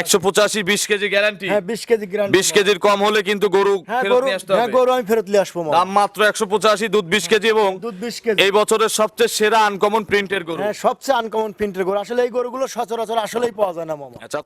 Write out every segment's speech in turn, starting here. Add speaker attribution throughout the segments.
Speaker 1: একশো পঁচাশি বিশ কেজি গ্যারান্টি
Speaker 2: হ্যাঁ বিশ কেজি
Speaker 1: বিশ কেজির কম হলে কিন্তু গরু
Speaker 2: হ্যাঁ গরু হ্যাঁ গরু আমি ফেরত নিয়ে আসব
Speaker 1: দাম মাত্র একশো পঁচাশি দুধ বিশ কেজি এবং
Speaker 2: দুধ বিশ কেজি।
Speaker 1: এই বছরের সবচেয়ে সেরা আনকমন প্রিন্টের গরু।
Speaker 2: হ্যাঁ সবচেয়ে আনকমন প্রিন্টের গরু। আসলে এই গরুগুলো সচরাচর আসলেই পাওয়া যায় না মামা।
Speaker 1: আচ্ছা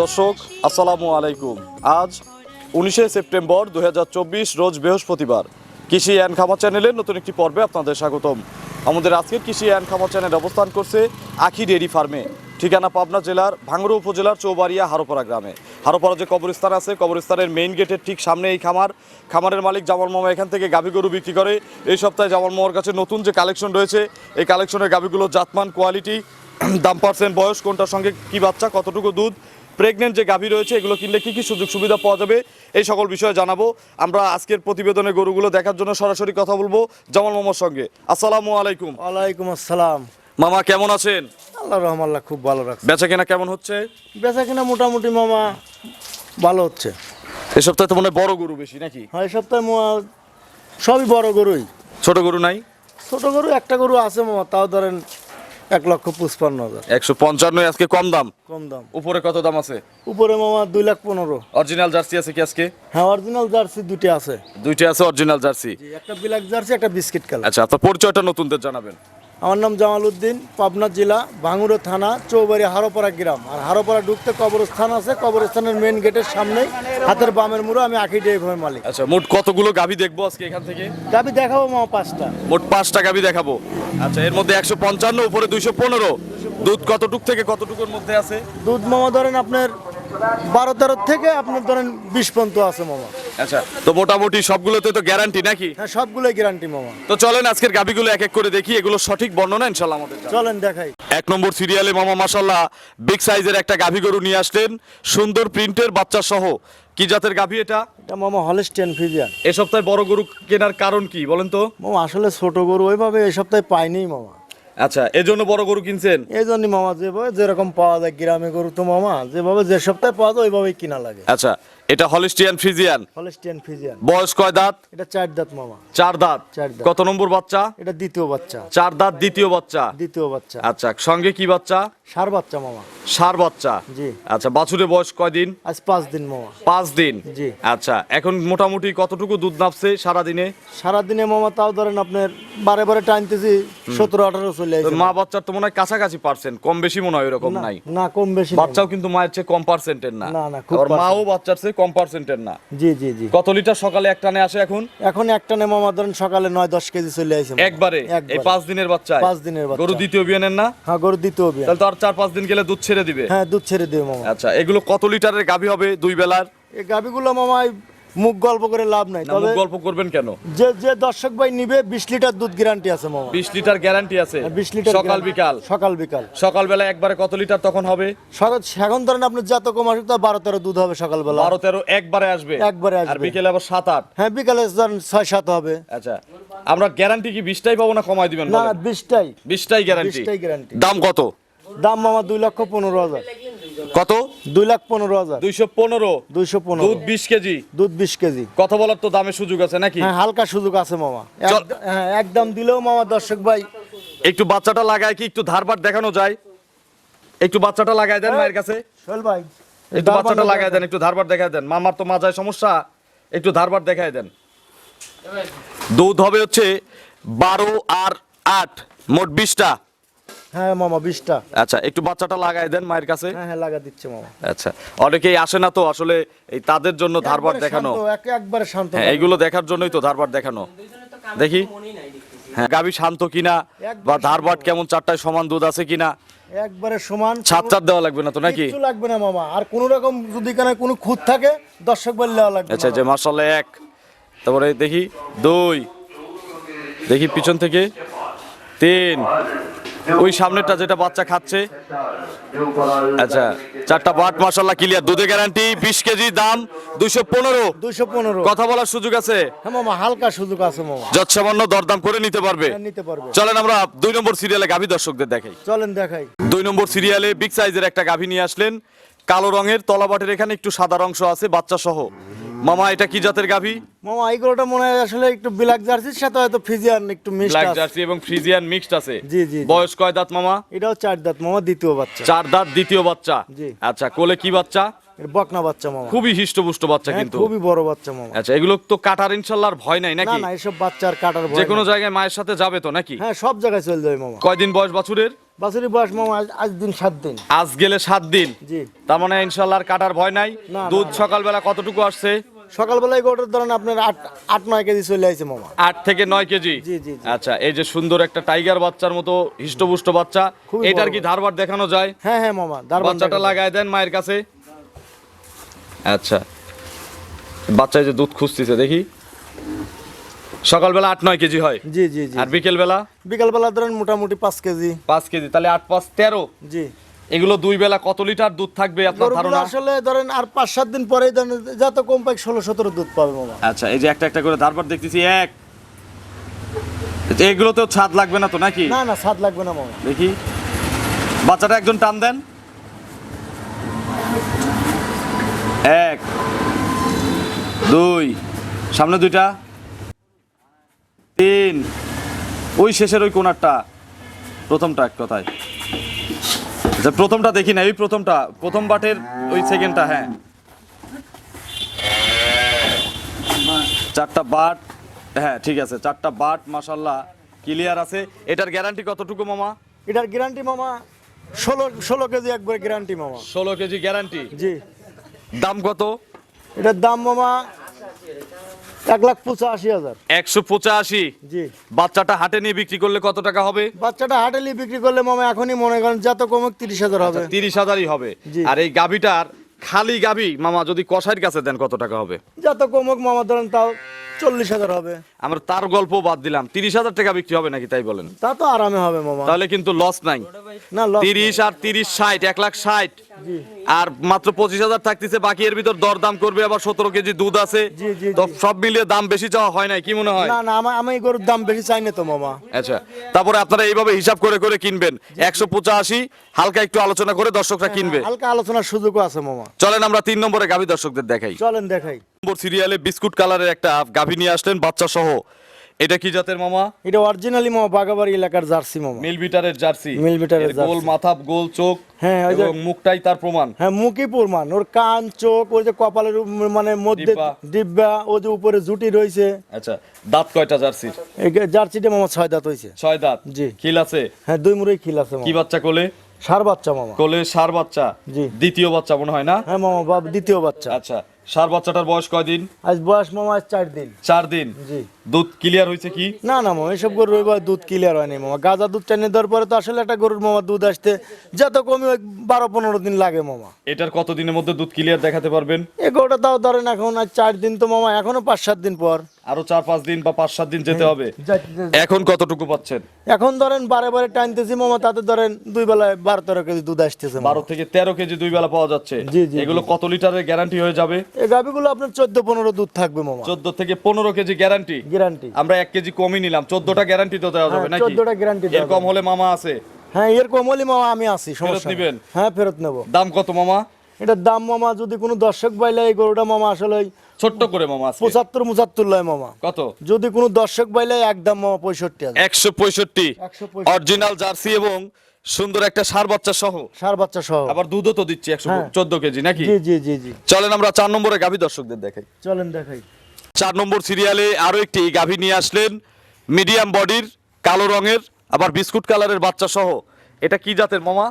Speaker 1: দর্শক, আসসালামু আলাইকুম। আজ উনিশে সেপ্টেম্বর দু হাজার চব্বিশ, রোজ বৃহস্পতিবার। কৃষি অ্যান্ড খামার চ্যানেলের নতুন একটি পর্বে আপনাদের স্বাগতম। আমাদের আজকের কৃষি অ্যান্ড খামার চ্যানেল অবস্থান করছে আখি ডেয়ারি ফার্মে, ঠিকানা পাবনা জেলার ভাঙড়া উপজেলার চৌবাড়িয়া হারোপাড়া গ্রামে। হারোপাড়া যে কবরস্থান আছে, কবরস্থানের মেইন গেটের ঠিক সামনে এই খামার। খামারের মালিক জামাল মামা এখান থেকে গাভী গরু বিক্রি করে। এই সপ্তাহে জামাল মামার কাছে নতুন যে কালেকশন রয়েছে, এই কালেকশনের গাভীগুলোর জাতমান কোয়ালিটি দাম পার্সেন্ট বয়স, কোনটার সঙ্গে কি বাচ্চা, কতটুকু দুধ প্রেগনেন্ট যে গাভী রয়েছে এগুলো কিনলে কি কি সুযোগ সুবিধা পাওয়া যাবে? এই সকল বিষয়ে জানাব। আমরা আজকের প্রতিবেদনে গরুগুলো দেখার জন্য সরাসরি কথা বলব জামাল মামার সঙ্গে। আসসালামু আলাইকুম।
Speaker 2: ওয়ালাইকুম আসসালাম।
Speaker 1: মামা কেমন আছেন?
Speaker 2: আল্লাহ রহমাল্লাহ খুব ভালো রাখছে।
Speaker 1: বেচা কেনা কেমন হচ্ছে?
Speaker 2: বেচা কিনা মোটামুটি মামা ভালো হচ্ছে।
Speaker 1: এই সপ্তাহে তো মনে বড় গরু বেশি নাকি?
Speaker 2: হ্যাঁ এই সপ্তাহে সবই বড় গরুই।
Speaker 1: ছোট গরু নাই?
Speaker 2: ছোট গরু একটা গরু আছে মামা তাও ধরেন এক লক্ষ পঁচপান্ন হাজার।
Speaker 1: একশো পঞ্চান্ন আজকে কম দাম?
Speaker 2: কম দাম।
Speaker 1: উপরে কত দাম আছে?
Speaker 2: উপরে মামা দুই লাখ পনেরো।
Speaker 1: অরিজিনাল জার্সি আছে কি আজকে?
Speaker 2: হ্যাঁ অরিজিনাল জার্সি দুটি আছে।
Speaker 1: দুইটা আছে অরিজিনাল জার্সি
Speaker 2: একটা ব্ল্যাক জার্সি একটা বিস্কিট কালার।
Speaker 1: আচ্ছা আপনার পরিচয়টা নতুনদের জানাবেন।
Speaker 2: আমার নাম জামাল উদ্দিন পাবনা জেলা ভাঙুরো থানা চৌবাড়ি হারোপাড়া গ্রাম। আর হারোপাড়া ঢুকতে কবরস্থান আছে কবরস্থানের মেন গেটের সামনে হাতের বামের মুড়ো আমি আখি ডেভার মালিক।
Speaker 1: আচ্ছা মোট কতগুলো গাভী দেখব আজকে এখান থেকে?
Speaker 2: গাবি দেখাবো মামা পাঁচটা।
Speaker 1: মোট পাঁচটা গাভী দেখাবো। আচ্ছা এর মধ্যে একশো পঞ্চান্ন উপরে দুইশো পনেরো। দুধ কতটুক থেকে কতটুকুর মধ্যে আছে?
Speaker 2: দুধ মামা ধরেন আপনার বারো তেরো থেকে আপনার ধরেন বিশ পর্যন্ত আছে মামা।
Speaker 1: আচ্ছা তো মোটামুটি সবগুলোতে তো গ্যারান্টি নাকি?
Speaker 2: হ্যাঁ সবগুলোই গ্যারান্টি মামা।
Speaker 1: তো চলেন আজকের গাভীগুলো এক এক করে দেখি এগুলো সঠিক বর্ণনা ইনশাল্লাহ আমাদের
Speaker 2: চলেন দেখাই।
Speaker 1: এক নম্বর সিরিয়ালে মামা মাসাল্লাহ বিগ সাইজের একটা গাভী গরু নিয়ে আসলেন সুন্দর প্রিন্টের বাচ্চা সহ। কি জাতের গাভী এটা?
Speaker 2: এটা মামা হলেস্টিয়ান ফিজিয়ান
Speaker 1: এ সপ্তাহে বড় গরু কেনার কারণ কি বলেন তো?
Speaker 2: মামা আসলে ছোট গরু ওইভাবে এই সপ্তাহে পাইনি মামা।
Speaker 1: আচ্ছা এজন্য বড় গরু কিনছেন?
Speaker 2: এই জন্য মামা যেভাবে যেরকম পাওয়া যায় গ্রামে গরু তো মামা যেভাবে যে সপ্তাহে পাওয়া যায় ওইভাবেই কিনা লাগে।
Speaker 1: আচ্ছা এটা হলিস্টিয়ান ফ্রিজিয়ান।
Speaker 2: হলেস্টিয়ান ফিজিয়ান
Speaker 1: বয়স কয় দাঁত?
Speaker 2: এটা চার দাঁত মামা।
Speaker 1: চার দাঁত। কত নম্বর বাচ্চা?
Speaker 2: এটা দ্বিতীয় বাচ্চা।
Speaker 1: চার দাঁত দ্বিতীয় বাচ্চা?
Speaker 2: দ্বিতীয় বাচ্চা।
Speaker 1: আচ্ছা সঙ্গে কি বাচ্চা?
Speaker 2: সার বাচ্চা মামা।
Speaker 1: সার বাচ্চা।
Speaker 2: জি।
Speaker 1: আচ্ছা বাছুরের বয়স কয়দিন
Speaker 2: আজ পাঁচ দিন মামা।
Speaker 1: পাঁচ দিন।
Speaker 2: জি।
Speaker 1: আচ্ছা এখন মোটামুটি কতটুকু দুধ নাপছে সারা দিনে
Speaker 2: সারাদিনে মামা তাও ধরেন আপনার বারে বারে টানতেছি সতেরো আঠারো চলে আসে।
Speaker 1: মা বাচ্চার তো মনে হয় কাছাকাছি পার্সেন্ট কম বেশি মনে হয় এরকম নাই।
Speaker 2: না কম বেশি
Speaker 1: বাচ্চাও কিন্তু মায়ের চেয়ে কম পার্সেন্টের না।
Speaker 2: না, না,
Speaker 1: মাও বাচ্চার চেয়ে কম পার্সেন্টের না।
Speaker 2: জি জি জি।
Speaker 1: কত লিটার সকালে এক টানে আসে এখন?
Speaker 2: এখন এক টানে মামা ধরেন সকালে নয় দশ কেজি চলে আসে
Speaker 1: একবারে? এই পাঁচ দিনের বাচ্চা
Speaker 2: পাঁচ দিনের বাচ্চা।
Speaker 1: গরু দ্বিতীয় বিয়ানের না?
Speaker 2: হ্যাঁ গরু দ্বিতীয় বিয়ান
Speaker 1: তাহলে তো আর চার পাঁচ দিন গেলে দুধ ছেড়ে দিবে?
Speaker 2: হ্যাঁ দুধ ছেড়ে দিবে মামা।
Speaker 1: আচ্ছা এগুলো কত লিটারের গাভী হবে দুই বেলার?
Speaker 2: এই গাভীগুলো মামা মুখ গল্প করে লাভ নাই। তবে
Speaker 1: গল্প করবেন কেন?
Speaker 2: যে যে দর্শক ভাই নিবে বিশ লিটার দুধ গ্যারান্টি আছে মামা।
Speaker 1: বিশ লিটার গ্যারান্টি আছে।
Speaker 2: বিশ লিটার
Speaker 1: সকাল বিকাল।
Speaker 2: সকাল বিকাল।
Speaker 1: সকালবেলা একবারে কত লিটার তখন হবে?
Speaker 2: সকাল এখন ধরেন আপনি যত কম আসবে তা বারো তেরো দুধ হবে সকালবেলা।
Speaker 1: বারো তেরো একবারে আসবে।
Speaker 2: একবারে
Speaker 1: আর
Speaker 2: আসবে।
Speaker 1: বিকেলে আবার সাত আট।
Speaker 2: হ্যাঁ বিকেলে ধরেন ছয় সাত হবে।
Speaker 1: আচ্ছা। আমরা গ্যারান্টি কি বিশটাই পাবো না কমাই দিবেন
Speaker 2: না না বিশটাই।
Speaker 1: বিশটাই গ্যারান্টি
Speaker 2: বিশটাই গ্যারান্টি
Speaker 1: দাম কত?
Speaker 2: দাম মামা দুই লক্ষ পনেরো হাজার।
Speaker 1: কত?
Speaker 2: দুই লাখ পনেরো হাজার।
Speaker 1: দুইশো পনেরো।
Speaker 2: দুইশো পনেরো।
Speaker 1: দুধ বিশ কেজি।
Speaker 2: দুধ বিশ কেজি।
Speaker 1: কথা বলার তো দামের সুযোগ আছে নাকি?
Speaker 2: হ্যাঁ হালকা সুযোগ আছে মামা। হ্যাঁ একদম দিলেও মামা দর্শক ভাই
Speaker 1: একটু বাচ্চাটা লাগায় কি একটু ধারবার দেখানো যায়? একটু বাচ্চাটা লাগাই দেন মায়ের কাছে।
Speaker 2: ভাই
Speaker 1: একটু বাচ্চাটা লাগাই দেন একটু ধারবার দেখায় দেন। মামার তো মাজায় সমস্যা একটু ধারবার দেখায় দেন। দুধ হবে হচ্ছে বারো আর আট মোট বিশটা।
Speaker 2: হ্যাঁ মামা বিশটা।
Speaker 1: আচ্ছা একটু বাচ্চাটা লাগাই দেন মায়ের কাছে।
Speaker 2: হ্যাঁ হ্যাঁ লাগা দিচ্ছে মামা।
Speaker 1: আচ্ছা অনেকেই আসে না তো আসলে এই তাদের জন্য ধারবার দেখানো।
Speaker 2: একবারে শান্ত
Speaker 1: হ্যাঁ এইগুলো দেখার জন্যই তো ধারবার দেখানো। দেখি। হ্যাঁ গাবি শান্ত কিনা বা ধারবাট কেমন চারটায় সমান দুধ আছে কিনা?
Speaker 2: একবারে সমান
Speaker 1: ছাদ চার দেওয়া লাগবে না তো নাকি?
Speaker 2: কিচ্ছু লাগবে না মামা। আর কোন রকম যদি এখানে কোনো খুঁত থাকে দর্শক বল দেওয়া লাগবে
Speaker 1: আচ্ছা যে মার্শাল্লাহ এক। তারপরে দেখি দুই। দেখি পিছন থেকে। তিন। ওই সামনেরটা যেটা বাচ্চা খাচ্ছে। আচ্ছা চারটা বাট মার্শাল্লাহ ক্লিয়ার। দুধে গ্যারান্টি বিশ কেজি দাম দুইশো পনেরো।
Speaker 2: দুইশো পনেরো।
Speaker 1: কথা বলার সুযোগ আছে?
Speaker 2: হ্যাঁ মামা হালকা সুযোগ আছে মামা।
Speaker 1: যৎসামান্য দরদাম করে নিতে পারবে।
Speaker 2: হ্যাঁ, নিতে পারবে।
Speaker 1: চলেন আমরা দুই নম্বর সিরিয়ালে গাভী দর্শকদের দেখাই।
Speaker 2: চলেন দেখাই।
Speaker 1: দুই নম্বর সিরিয়ালে বিগ সাইজের একটা গাভী নিয়ে আসলেন। কালো রঙের তলাবাটের এখানে একটু সাদা অংশ আছে বাচ্চা সহ মামা এটা কি জাতের গাভী?
Speaker 2: মামা এই গরুটা মনে হয় আসলে একটু ব্ল্যাক জার্সির সাথে হয়তো ফ্রিজিয়ান একটু মিক্সড
Speaker 1: ব্ল্যাক জার্সি এবং ফ্রিজিয়ান মিক্সড আছে।
Speaker 2: জি, জি।
Speaker 1: বয়স কয় দাঁত মামা?
Speaker 2: এটাও চার দাঁত মামা দ্বিতীয় বাচ্চা।
Speaker 1: চার দাঁত দ্বিতীয় বাচ্চা।
Speaker 2: জি।
Speaker 1: আচ্ছা কোলে কি বাচ্চা?
Speaker 2: বকনা বাচ্চা মামা।
Speaker 1: খুবই হিষ্টপুষ্ট বাচ্চা কিন্তু।
Speaker 2: খুবই বড় বাচ্চা মামা।
Speaker 1: আচ্ছা এগুলো তো কাটার ইনশাল্লাহ ভয় নাই নাকি?
Speaker 2: না এসব বাচ্চার কাটার ভয়
Speaker 1: যে কোনো জায়গায় মায়ের সাথে যাবে তো নাকি?
Speaker 2: হ্যাঁ সব জায়গায় চলে যাবে মামা।
Speaker 1: কয়দিন বয়স বাছুরের?
Speaker 2: বাছুরি বয়স মামা আজ- আজ দিন সাত দিন।
Speaker 1: আজ গেলে সাত দিন।
Speaker 2: জি।
Speaker 1: তার মানে ইনশাল্লাহ কাটার ভয় নাই?
Speaker 2: না, না,
Speaker 1: দুধ সকালবেলা কতটুকু আসছে?
Speaker 2: সকালবেলায় গোটার ধরেন আপনার আট আট নয় কেজি চলে আসছে মামা।
Speaker 1: আট থেকে নয় কেজি। আচ্ছা এই যে সুন্দর একটা টাইগার বাচ্চার মতো হিষ্টপুষ্ট বাচ্চা এটার কি ধারবার দেখানো যায়?
Speaker 2: হ্যাঁ হ্যাঁ মামা
Speaker 1: বাচ্চাটা লাগায় দেন মায়ের কাছে। আচ্ছা। বাচ্চা যে দুধ খুঁজতেছে দেখি? সকালবেলা আট নয় কেজি হয়?
Speaker 2: জি জি জি।
Speaker 1: আর বিকেল বেলা
Speaker 2: বিকালবেলা ধরেন মোটামুটি পাঁচ কেজি।
Speaker 1: পাঁচ কেজি তাহলে আট পাঁচ তেরো?
Speaker 2: জি।
Speaker 1: এগুলো দুই বেলা কত লিটার দুধ থাকবে আপনার ধারণা?
Speaker 2: আসলে ধরেন আর পাঁচ সাত দিন পরেই ধরেন যত কম পাই ষোলো সতেরো দুধ পাবে মামা।
Speaker 1: আচ্ছা এই যে একটা একটা করে ধারবার দেখতেছি এক। এগুলো তো ছাদ লাগবে না তো নাকি?
Speaker 2: না না স্বাদ লাগবে না মামা।
Speaker 1: দেখি। বাচ্চাটা একজন টান দেন। এক দুই সামনে দুইটা তিন। ওই শেষের ওই কোনারটা প্রথমটা এক কথায়। আচ্ছা প্রথমটা দেখি না ওই প্রথমটা প্রথম বাটের ওই সেকেন্ডটা হ্যাঁ। চারটা বাট হ্যাঁ ঠিক আছে চারটা বাট মাসাল্লাহ ক্লিয়ার আছে। এটার গ্যারান্টি কতটুকু মামা?
Speaker 2: এটার গ্যারান্টি মামা ষোলো ষোলো কেজি একবার গ্যারান্টি মামা।
Speaker 1: ষোলো কেজি গ্যারান্টি
Speaker 2: জি।
Speaker 1: দাম কত?
Speaker 2: এটার দাম মামা এক লাখ পঁচাশি হাজার।
Speaker 1: একশো পঁচাশি?
Speaker 2: জি।
Speaker 1: বাচ্চাটা হাটে নিয়ে বিক্রি করলে কত টাকা হবে?
Speaker 2: বাচ্চাটা হাটেলি বিক্রি করলে মামা এখনই মনে করেন যত কমে তিরিশ হাজার হবে।
Speaker 1: তিরিশ হাজারই হবে। আর এই গাভিটার খালি গাভি মামা যদি কষাইয়ের কাছে দেন কত টাকা হবে?
Speaker 2: যত কমক মামা ধরেন তাও চল্লিশ হাজার হবে।
Speaker 1: আমরা তার গল্প বাদ দিলাম। তিরিশ হাজার টাকা বিক্রি হবে নাকি তাই বলেন?
Speaker 2: তা তো আরামে হবে মামা।
Speaker 1: তাহলে কিন্তু লস নাই। তিরিশ আর তিরিশ ষাট এক লাখ ষাট। আর মাত্র পঁচিশ হাজার থাকতেছে বাকি এর ভিতর করবে আবার সতেরো কেজি দুধ আছে। তো সব মিলিয়ে দাম বেশি চাওয়া হয় নাই কি মনে হয়?
Speaker 2: না না আমি গরুর দাম বেশি চাই না তো মামা।
Speaker 1: আচ্ছা তারপরে আপনারা এইভাবে হিসাব করে করে কিনবেন। একশো পঁচাশি হালকা একটু আলোচনা করে দর্শকরা কিনবে।
Speaker 2: হালকা আলোচনার সুযোগও আছে মামা।
Speaker 1: চলেন আমরা তিন নম্বরে গাভী দর্শকদের দেখাই।
Speaker 2: চলেন দেখাই।
Speaker 1: নম্বর সিরিয়ালে বিস্কুট কালারের একটা গাভী নিয়ে আসলেন বাচ্চা সহ এটা কি জাতের মামা?
Speaker 2: এটা অরিজিনালি মামা বাগাবাড়ি এলাকার জার্সি মামা।
Speaker 1: মিল বিটারের জার্সি
Speaker 2: মিল বিটারের
Speaker 1: গোল মাথা গোল চোখ
Speaker 2: হ্যাঁ, ওই যে-
Speaker 1: মুখটাই তার প্রমাণ।
Speaker 2: হ্যাঁ মুখই প্রমাণ। ওর কান চোখ ওই যে কপালের মানে মধ্যে
Speaker 1: ডিব্বা।
Speaker 2: ও যে উপরে জুটি রয়েছে।
Speaker 1: আচ্ছা দাঁত কয়টা জার্সি
Speaker 2: এই যে জার্সিটা মামা ছয় দাঁত হয়েছে।
Speaker 1: ছয় দাঁত?
Speaker 2: জি।
Speaker 1: খিল আছে?
Speaker 2: হ্যাঁ দুই মুড়েই খিল আছে
Speaker 1: কি বাচ্চা কোলে?
Speaker 2: সার বাচ্চা মামা।
Speaker 1: কোলে সার বাচ্চা।
Speaker 2: জি।
Speaker 1: দ্বিতীয় বাচ্চা মনে হয় না?
Speaker 2: হ্যাঁ মামা বাব দ্বিতীয় বাচ্চা।
Speaker 1: আচ্ছা সার বাচ্চাটার বয়স কয়দিন
Speaker 2: আজ বয়স মামা আজ চার দিন।
Speaker 1: চার দিন?
Speaker 2: জি।
Speaker 1: দুধ ক্লিয়ার হয়েছে কি?
Speaker 2: না না মামা এসব গরুর রবিবার দুধ ক্লিয়ার হয়নি মামা। গাজা দুধ টানিয়ে দেওয়ার পরে তো আসলে একটা গরুর মামা দুধ আসতে যত কমে ওই বারো পনেরো দিন লাগে মামা।
Speaker 1: এটার কত দিনের মধ্যে দুধ ক্লিয়ার দেখাতে পারবেন?
Speaker 2: এ গরুটা তাও ধরেন এখন আর চার দিন তো মামা এখনও পাঁচ সাত দিন পর।
Speaker 1: আরও চার পাঁচ দিন বা পাঁচ সাত দিন যেতে হবে। এখন কতটুকু পাচ্ছেন?
Speaker 2: এখন ধরেন বারে বারে টানতেছি মামা তাতে ধরেন দুই বেলায় বারো তেরো কেজি দুধ আসতেছে
Speaker 1: বারো থেকে তেরো কেজি দুই বেলা পাওয়া যাচ্ছে। এগুলো কত লিটারের গ্যারান্টি হয়ে যাবে?
Speaker 2: এই গাভিগুলো আপনার চোদ্দ পনেরো দুধ থাকবে মামা।
Speaker 1: চোদ্দ থেকে পনেরো কেজি গ্যারান্টি
Speaker 2: গ্যারান্টি
Speaker 1: আমরা এক কেজি কমই নিলাম। চোদ্দটা গ্যারান্টি তো দেওয়া যাবে
Speaker 2: হ্যাঁ,
Speaker 1: নাকি?
Speaker 2: 14টা guarantee দেওয়া
Speaker 1: কম হলে মামা আছে।
Speaker 2: হ্যাঁ এর কমলি মামা আমি আছি সমস্যা।
Speaker 1: নিবেন?
Speaker 2: হ্যাঁ ফেরত নেব।
Speaker 1: দাম কত মামা?
Speaker 2: এটার দাম মামা যদি কোনো দর্শক বাইলে এই গরুটা মামা আসলে
Speaker 1: ছোট্ট করে মামা আছে
Speaker 2: পঁচাত্তর মুচাত্তর লয় মামা।
Speaker 1: কত?
Speaker 2: যদি কোনো দর্শক বাইলে একদম মামা পঁয়ষট্টি।
Speaker 1: একশো পঁয়ষট্টি। অরিজিনাল জার্সি এবং সুন্দর একটা সার বাচ্চা সহ।
Speaker 2: সার বাচ্চা সহ।
Speaker 1: আবার দুধও তো দিচ্ছি একশো
Speaker 2: হ্যাঁ।
Speaker 1: চোদ্দ কেজি নাকি?
Speaker 2: জি জি জি জি।
Speaker 1: চলেন আমরা চার নম্বরে গাভী দর্শকদের দেখাই।
Speaker 2: চলেন দেখাই।
Speaker 1: চার নম্বর সিরিয়ালে আরও একটি গাভী নিয়ে আসলেন মিডিয়াম বডির কালো রঙের আবার বিস্কুট কালারের বাচ্চা সহ। এটা কি জাতের মামা?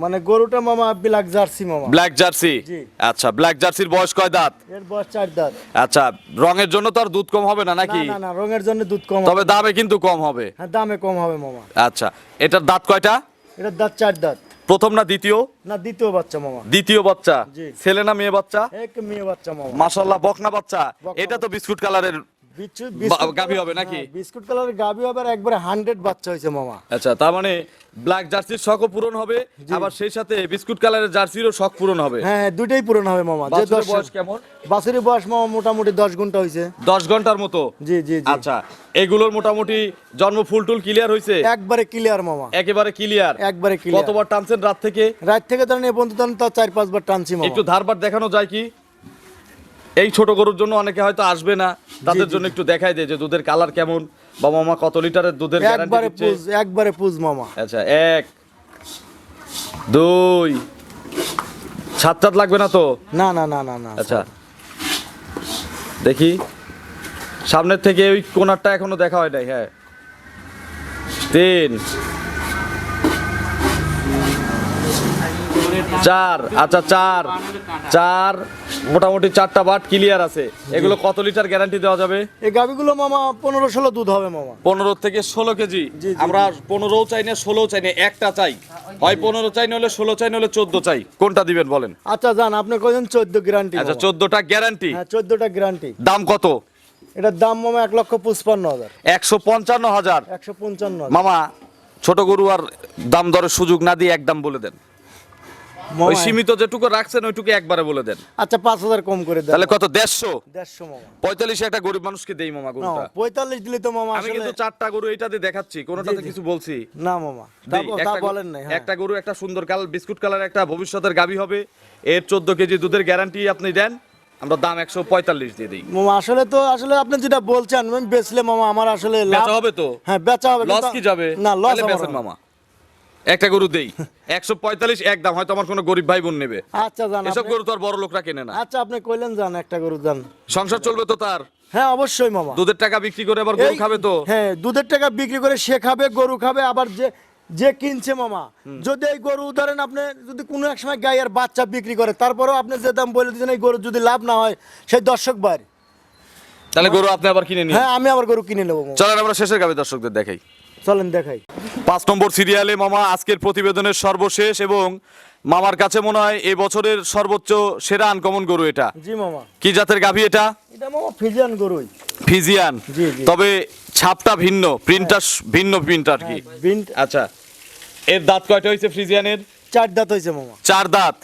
Speaker 2: মানে গরুটা মামা ব্ল্যাক জার্সি মামা।
Speaker 1: ব্ল্যাক জার্সি
Speaker 2: জি।
Speaker 1: আচ্ছা ব্ল্যাক জার্সির বয়স কয় দাঁত?
Speaker 2: এর বয়স চার দাঁত।
Speaker 1: আচ্ছা রঙের জন্য তো আর দুধ কম হবে না নাকি?
Speaker 2: না না রঙের জন্য দুধ কম
Speaker 1: তবে। দামে কিন্তু কম হবে।
Speaker 2: হ্যাঁ দামে কম হবে মামা।
Speaker 1: আচ্ছা এটার দাঁত কয়টা?
Speaker 2: এটার দাঁত চার দাঁত।
Speaker 1: প্রথম না দ্বিতীয়?
Speaker 2: না দ্বিতীয় বাচ্চা মামা।
Speaker 1: দ্বিতীয় বাচ্চা। ছেলে না মেয়ে বাচ্চা?
Speaker 2: এক মেয়ে বাচ্চা মামা।
Speaker 1: মাশাল্লাহ বকনা বাচ্চা? এটা তো বিস্কুট কালারের গাভী হবে নাকি?
Speaker 2: হ্যাঁ, বিস্কুট কালারের গাভি হবে আর একবারে হান্ড্রেড বাচ্চা হয়েছে মামা।
Speaker 1: আচ্ছা তার মানে ব্ল্যাক জার্সির শখও পূরণ হবে আবার সেই সাথে বিস্কুট কালারের জার্সিরও শখ পূরণ হবে।
Speaker 2: হ্যাঁ দুইটাই পূরণ হবে মামা যে দশ
Speaker 1: বয়স কেমন?
Speaker 2: বাছুরের বয়স মামা মোটামুটি দশ ঘণ্টা হয়েছে।
Speaker 1: দশ ঘণ্টার মতো?
Speaker 2: জি জি
Speaker 1: আচ্ছা এগুলোর মোটামুটি জন্ম ফুল টুল ক্লিয়ার হয়েছে?
Speaker 2: একবারে ক্লিয়ার মামা।
Speaker 1: একেবারে ক্লিয়ার
Speaker 2: একবারে ক্লিয়ার
Speaker 1: কতবার টানছেন রাত থেকে?
Speaker 2: রাত থেকে ধরেন এ পর্যন্ত তাও চার পাঁচবার টানছি মামা।
Speaker 1: একটু ধারবার দেখানো যায় কি? এই ছোট গরুর জন্য অনেকে হয়তো আসবে না। তাদের জন্য একটু দেখাই দেয় যে দুধের কালার কেমন। বা মামা কত লিটারের দুধের
Speaker 2: একবারে পুজ একবারে পুজ মামা।
Speaker 1: আচ্ছা এক দুই সাত সাত লাগবে না তো?
Speaker 2: না না না না না
Speaker 1: আচ্ছা দেখি। সামনের থেকে ওই কোনারটা এখনও দেখা হয় নাই হ্যাঁ। তিন চার আচ্ছা চার। চার মোটামুটি চারটা বাট ক্লিয়ার আছে। এগুলো কত লিটার গ্যারান্টি দেওয়া যাবে?
Speaker 2: এই গাভিগুলো মামা পনেরো ষোলো দুধ হবে মামা।
Speaker 1: পনেরো থেকে ষোলো কেজি। আমরা পনেরো চাই না ষোলো চাই না একটা চাই। হয় পনেরো চাই না হলে ষোলো চাই না হলে চোদ্দ চাই। কোনটা দিবেন বলেন?
Speaker 2: আচ্ছা যান আপনি কইছেন চোদ্দ গ্যারান্টি
Speaker 1: আচ্ছা চোদ্দটা গ্যারান্টি
Speaker 2: হ্যাঁ চোদ্দটা গ্যারান্টি
Speaker 1: দাম কত?
Speaker 2: এটার দাম মামা এক লক্ষ পঁচপান্ন হাজার।
Speaker 1: একশো পঞ্চান্ন হাজার।
Speaker 2: একশো পঞ্চান্ন
Speaker 1: মামা ছোট গরু আর দাম দরের সুযোগ না দিয়ে একদম বলে দেন। ওই সীমিত যেটুকু রাখছেন ওইটুকু একবারে বলে দেন।
Speaker 2: আচ্ছা পাঁচ হাজার কম করে দেন।
Speaker 1: তাহলে কত? দেড়শো?
Speaker 2: দেড়শো মামা।
Speaker 1: পঁয়তাল্লিশে একটা গরিব মানুষকে দেই মামা গরুটা।
Speaker 2: পঁয়তাল্লিশ দিলে তো মামা
Speaker 1: আমি কিন্তু চারটা গরু এইটাতে দেখাচ্ছি কোনোটাতে কিছু বলছি।
Speaker 2: না মামা। তা
Speaker 1: একটা
Speaker 2: বলেন নাই হ্যাঁ।
Speaker 1: একটা গরু একটা সুন্দর কালার বিস্কুট কালার একটা ভবিষ্যতের গাবি হবে। এর চোদ্দ কেজি দুধের গ্যারান্টি আপনি দেন। আমরা দাম একশো পঁয়তাল্লিশ দিয়ে দিই।
Speaker 2: মামা আসলে তো আসলে আপনি যেটা বলছেন বেচলে মামা আমার আসলে লাভ
Speaker 1: হবে তো?
Speaker 2: হ্যাঁ বেচা হবে।
Speaker 1: লস কি যাবে?
Speaker 2: না লস
Speaker 1: মামা। একটা গরু দেই। একশো পঁয়তাল্লিশ এক দাম হয়তো আমার কোনো গরিব ভাই বোন নেবে।
Speaker 2: আচ্ছা জান
Speaker 1: এসব গরু তো আর বড় লোকরা কেনে না।
Speaker 2: আচ্ছা আপনি কইলেন যান একটা গরু যান
Speaker 1: সংসার চলবে তো তার।
Speaker 2: হ্যাঁ অবশ্যই মামা।
Speaker 1: দুধের টাকা বিক্রি করে আবার গরু খাবে তো।
Speaker 2: হ্যাঁ দুধের টাকা বিক্রি করে সে খাবে গরু খাবে আবার যে যে কিনছে মামা। যদি এই গরু ধরেন আপনি যদি কোনো এক সময় গায়ের বাচ্চা বিক্রি করে তারপরেও আপনি যে দাম বলে দিচ্ছেন এই গরু যদি লাভ না হয় সেই দর্শক বাড়ি
Speaker 1: তাহলে গরু আপনি আবার কিনে নিন।
Speaker 2: হ্যাঁ আমি আবার গরু কিনে নেব।
Speaker 1: চলেন আমরা শেষের গাবে দর্শকদের দেখাই।
Speaker 2: চলেন দেখাই।
Speaker 1: পাঁচ নম্বর সিরিয়ালে মামা আজকের প্রতিবেদনের সর্বশেষ এবং মামার কাছে মনে হয় এই বছরের সর্বোচ্চ সেরা আনকমন গরু এটা।
Speaker 2: জি মামা।
Speaker 1: কি জাতের গাভী এটা?
Speaker 2: এটা মামা ফিজিয়ান গরুই।
Speaker 1: ফিজিয়ান।
Speaker 2: জি, জি।
Speaker 1: তবে ছাপটা ভিন্ন প্রিন্টটা ভিন্ন প্রিন্ট আর কি।
Speaker 2: বিন্ট
Speaker 1: আচ্ছা। এর দাঁত কয়টা হয়েছে ফ্রিজিয়ানের
Speaker 2: চার দাঁত হয়েছে মামা।
Speaker 1: চার দাঁত।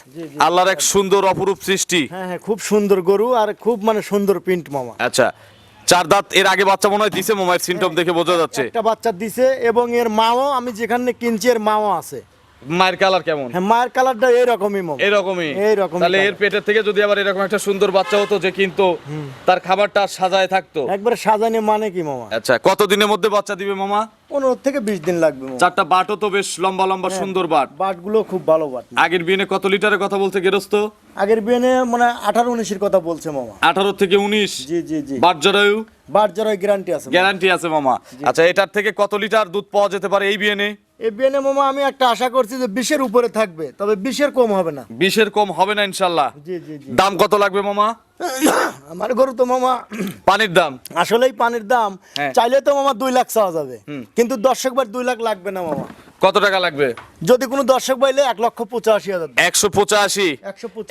Speaker 1: আল্লাহর এক সুন্দর অপরূপ সৃষ্টি।
Speaker 2: হ্যাঁ হ্যাঁ খুব সুন্দর গরু আর খুব মানে সুন্দর প্রিন্ট মামা।
Speaker 1: আচ্ছা। চার দাঁত, এর আগে বাচ্চা মনে হয় দিছে মোমায়ের সিমটম দেখে বোঝা যাচ্ছে।
Speaker 2: একটা বাচ্চা দিছে এবং এর মাও, আমি যেখানে কিনছি, এর মাও আছে।
Speaker 1: মায়ের কালার কেমন?
Speaker 2: হ্যাঁ মায়ের কালারটা এইরকমই মামা।
Speaker 1: এরকমই?
Speaker 2: এইরকমই
Speaker 1: তাহলে এর পেটের থেকে যদি আবার এরকম একটা সুন্দর বাচ্চা হতো যে কিন্তু তার খাবারটা সাজায় থাকতো?
Speaker 2: একবারে সাজানি মানে কি মামা?
Speaker 1: আচ্ছা কত দিনের মধ্যে বাচ্চা দিবে মামা?
Speaker 2: পনেরো থেকে বিশ দিন লাগবে
Speaker 1: চারটা বাটও তো বেশ লম্বা লম্বা সুন্দর বাট।
Speaker 2: বাটগুলো খুব ভালো বাট
Speaker 1: আগের বিয়ে কত লিটারের কথা বলছে গেরস্ত?
Speaker 2: আগের বিয়ে মানে আঠারো উনিশের কথা বলছে মামা।
Speaker 1: আঠারো থেকে উনিশ?
Speaker 2: জি জি জি।
Speaker 1: বাট জরায়ু?
Speaker 2: বাট জরাই গ্যারান্টি আছে
Speaker 1: গ্যারান্টি আছে মামা। আচ্ছা এটার থেকে কত লিটার দুধ পাওয়া যেতে পারে এই বিয়ে
Speaker 2: এই বিয়ে মামা আমি একটা আশা করছি যে বিশের উপরে থাকবে তবে বিশের কম হবে না।
Speaker 1: বিশের কম হবে না ইনশাল্লাহ।
Speaker 2: জি জি।
Speaker 1: দাম কত লাগবে মামা?
Speaker 2: আমার গরু তো মামা
Speaker 1: পানির দাম?
Speaker 2: আসলেই পানির দাম।
Speaker 1: হ্যাঁ।
Speaker 2: চাইলে তো মামা দুই লাখ চাওয়া যাবে। কিন্তু দর্শক বার দুই লাখ লাগবে না মামা।
Speaker 1: কত টাকা লাগবে?
Speaker 2: যদি কোনো দর্শক বাইলে এক লক্ষ পঁচাশি হাজার
Speaker 1: একশো পঁচাশি?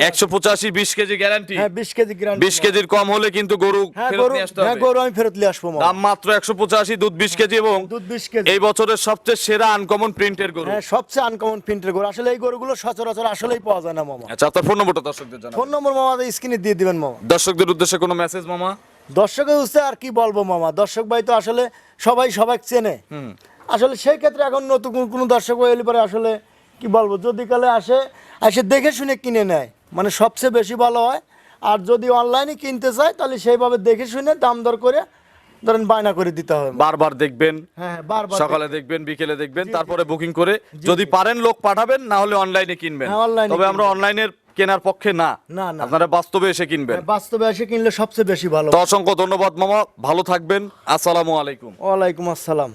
Speaker 2: একশো পঁচাশি।
Speaker 1: বিশ কেজি গ্যারান্টি
Speaker 2: হ্যাঁ বিশ কেজি গ্রান্ড
Speaker 1: বিশ কেজির কম হলে কিন্তু গরু
Speaker 2: হ্যাঁ গরু হ্যাঁ গরু আমি ফেরত নিয়ে আসব মামা।
Speaker 1: দাম মাত্র একশো পঁচাশি দুধ বিশ কেজি এবং
Speaker 2: দুধ বিশ কেজি।
Speaker 1: এই বছরের সবচেয়ে সেরা আনকমন প্রিন্টের গরু।
Speaker 2: হ্যাঁ সবচেয়ে আনকমন প্রিন্টের গরু। আসলে এই গরুগুলো সচরাচর আসলেই পাওয়া যায় না মামা।
Speaker 1: আচ্ছা আপনার ফোন নম্বরটা দর্শকদের
Speaker 2: ফোন নম্বর মামা স্ক্রিনে দিয়ে দিবেন মামা।
Speaker 1: দর্শকদের উদ্দেশ্যে কোনো মেসেজ মামা?
Speaker 2: দর্শকের উৎসে আর কি বলব মামা? দর্শক ভাই তো আসলে সবাই সবাই চেনে। আসলে সেই ক্ষেত্রে এখন নতুন কোনো- দর্শক ভাই এলে পরে আসলে কি বলব যদি কালে আসে এসে দেখে শুনে কিনে নেয়। মানে সবচেয়ে বেশি ভালো হয়। আর যদি অনলাইনে কিনতে চায় তাহলে সেইভাবে দেখে শুনে দাম দর করে ধরেন বায়না করে দিতে হবে।
Speaker 1: বারবার দেখবেন
Speaker 2: হ্যাঁ হ্যাঁ বারবার
Speaker 1: সকালে দেখবেন বিকেলে দেখবেন তারপরে বুকিং করে যদি পারেন লোক পাঠাবেন না হলে অনলাইনে কিনবেন।
Speaker 2: হ্যাঁ,
Speaker 1: তবে আমরা অনলাইনের কেনার পক্ষে না।
Speaker 2: না, না।
Speaker 1: আপনারা বাস্তবে এসে কিনবেন।
Speaker 2: হ্যাঁ, বাস্তবে এসে কিনলে সবচেয়ে বেশি ভালো।
Speaker 1: তো অসংখ্য ধন্যবাদ মামা। ভালো থাকবেন। আসসালামু আলাইকুম।
Speaker 2: ওয়ালাইকুম আসসালাম।